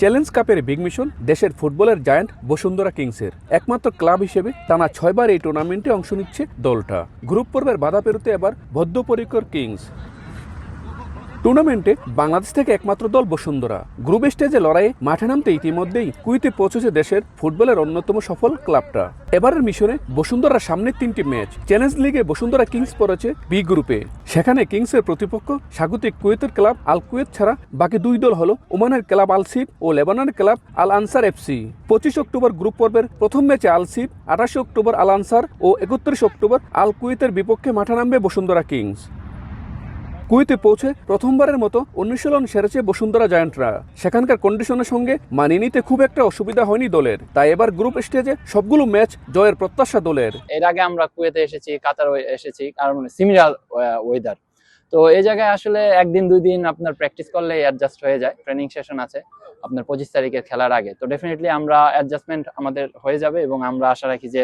Challenge কাপের big mission দেশের ফুটবলের জায়ান্ট বসুন্ধরা কিংসের। একমাত্র ক্লাব হিসেবে টানা ছয়বার এই টুর্নামেন্টে অংশ নিচ্ছে দলটা। গ্রুপ পর্বের বাধা পেরোতে এবার বদ্ধপরিকর কিংস। টুর্নামেন্টে বাংলাদেশ থেকে একমাত্র দল বসুন্ধরা। গ্রুপ স্টেজে লড়াইয়ে মাঠে নামতে ইতিমধ্যেই কুইতে পৌঁছেছে দেশের ফুটবলের অন্যতম সফল ক্লাবটা। এবারের মিশনে বসুন্ধরার সামনের তিনটি ম্যাচ। চ্যালেঞ্জ লিগে বসুন্ধরা কিংস পড়েছে বি গ্রুপে সেখানে কিংসের প্রতিপক্ষ স্বাগতিক কুয়েতের ক্লাব আল কুয়েত ছাড়া বাকি দুই দল হলো ওমানের ক্লাব আলসিফ ও লেবাননের ক্লাব আল আনসার এফসি পঁচিশ অক্টোবর গ্রুপ পর্বের প্রথম ম্যাচে আলসিফ আঠাশে অক্টোবর আল আনসার ও একত্রিশ অক্টোবর আল কুয়েতের বিপক্ষে মাঠে নামবে বসুন্ধরা কিংস। কুইতে পৌঁছে প্রথমবারের মতো অনুশীলন সেরেছে বসুন্ধরা জায়ান্টরা। সেখানকার কন্ডিশনের সঙ্গে মানিয়ে নিতে খুব একটা অসুবিধা হয়নি দলের। তাই এবার গ্রুপ স্টেজে সবগুলো ম্যাচ জয়ের প্রত্যাশা দলের। এর আগে আমরা কুয়েতে এসেছি, কাতার এসেছি কারণ সিমিলার ওয়েদার তো এই জায়গায় আসলে একদিন দুই দিন আপনার প্র্যাকটিস করলে অ্যাডজাস্ট হয়ে যায়। ট্রেনিং সেশন আছে আপনার পঁচিশ তারিখের খেলার আগে। তো ডেফিনেটলি আমরা অ্যাডজাস্টমেন্ট আমাদের হয়ে যাবে এবং আমরা আশা রাখি যে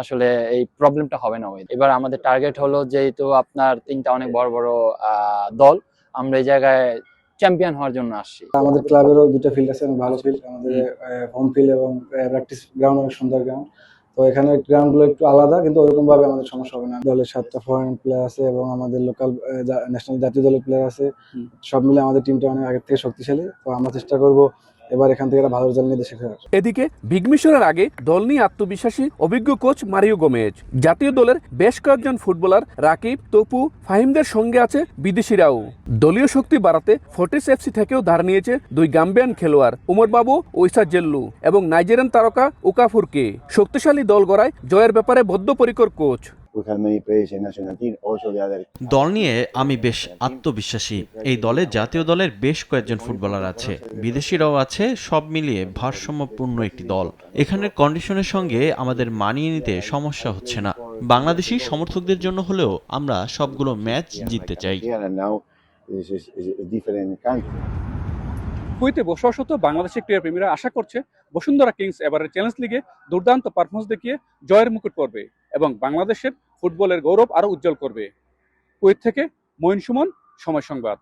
আসলে এই প্রবলেমটা হবে না ওই। এবার আমাদের টার্গেট হলো যেহেতু আপনার তিনটা অনেক বড় বড় দল আমরা এই জায়গায় চ্যাম্পিয়ন হওয়ার জন্য আসছি। আমাদের ক্লাবেরও দুটো ফিল্ড আছে ভালো ফিল্ড আমাদের হোম। ফিল্ড এবং প্র্যাকটিস গ্রাউন্ড অনেক সুন্দর গ্রাউন্ড তো এখানে গ্রাউন্ডগুলো একটু আলাদা কিন্তু ওরকম ভাবে আমাদের সমস্যা হবে না। দলের সাতটা ফরেন প্লেয়ার আছে এবং আমাদের লোকাল ন্যাশনাল জাতীয় দলের প্লেয়ার আছে। সব মিলে আমাদের টিমটা অনেক আগের থেকে শক্তিশালী। তো আমরা চেষ্টা করব এবার এখান থেকে ভালো রেজাল্ট নিয়ে দেশে ফেরার এদিকে বিগ মিশনের আগে দল নিয়ে আত্মবিশ্বাসী অভিজ্ঞ কোচ মারিও গোমেজ। জাতীয় দলের বেশ কয়েকজন ফুটবলার রাকিব, তপু, ফাহিমদের সঙ্গে আছে বিদেশিরাও দলীয় শক্তি বাড়াতে ফোর্টিস এফসি থেকেও ধার নিয়েছে দুই গাম্বিয়ান খেলোয়াড়, উমর বাবু ইসা জেল্লু এবং নাইজেরিয়ান তারকা ওকাফুরকে শক্তিশালী দল গড়ায় জয়ের ব্যাপারে বদ্ধপরিকর কোচ। দল নিয়ে আমি বেশ আত্মবিশ্বাসী। এই দলে জাতীয় দলের বেশ কয়েকজন ফুটবলার আছে। বিদেশিরাও আছে সব মিলিয়ে ভারসাম্যপূর্ণ একটি দল। এখানের কন্ডিশনের সঙ্গে আমাদের মানিয়ে নিতে সমস্যা হচ্ছে না। বাংলাদেশি সমর্থকদের জন্য হলেও আমরা সবগুলো ম্যাচ জিততে চাই. কুইতে বসবাসত বাংলাদেশের ক্রীড়া প্রেমীরা আশা করছে বসুন্ধরা কিংস এবারের চ্যালেঞ্জ লিগে দুর্দান্ত পারফরমেন্স দেখিয়ে জয়ের মুকুট পড়বে এবং বাংলাদেশের ফুটবলের গৌরব আরও উজ্জ্বল করবে। কুয়েত থেকে মঈন সুমন সময় সংবাদ।